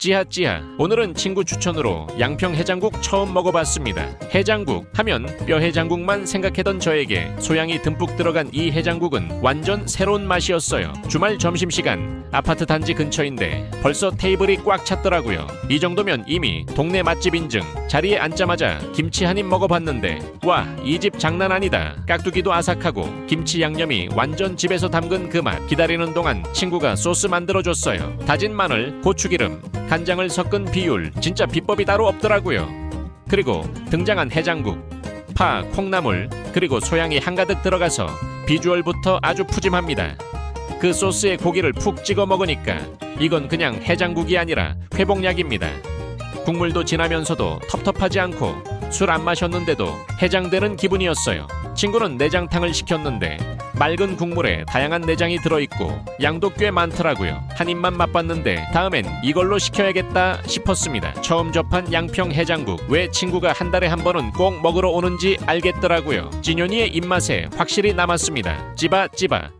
찌하 찌하. 오늘은 친구 추천으로 양평 해장국 처음 먹어봤습니다. 해장국 하면 뼈 해장국만 생각했던 저에게 소양이 듬뿍 들어간 이 해장국은 완전 새로운 맛이었어요. 주말 점심시간 아파트 단지 근처인데 벌써 테이블이 꽉 찼더라고요. 이 정도면 이미 동네 맛집 인증 자리에 앉자마자 김치 한 입 먹어봤는데 와 이 집 장난 아니다. 깍두기도 아삭하고 김치 양념이 완전 집에서 담근 그 맛. 기다리는 동안 친구가 소스 만들어줬어요. 다진 마늘 고추기름 간장을 섞은 비율 진짜 비법이 따로 없더라고요. 그리고 등장한 해장국 파 콩나물 그리고 소양이 한가득 들어가서 비주얼부터 아주 푸짐합니다. 그 소스에 고기를 푹 찍어 먹으니까 이건 그냥 해장국이 아니라 회복약입니다. 국물도 진하면서도 텁텁하지 않고 술 안 마셨는데도 해장되는 기분이었어요. 친구는 내장탕을 시켰는데 맑은 국물에 다양한 내장이 들어있고 양도 꽤 많더라고요. 한 입만 맛봤는데 다음엔 이걸로 시켜야겠다 싶었습니다. 처음 접한 양평 해장국 왜 친구가 한 달에 한 번은 꼭 먹으러 오는지 알겠더라고요. 진현이의 입맛에 확실히 남았습니다. 찌바 찌바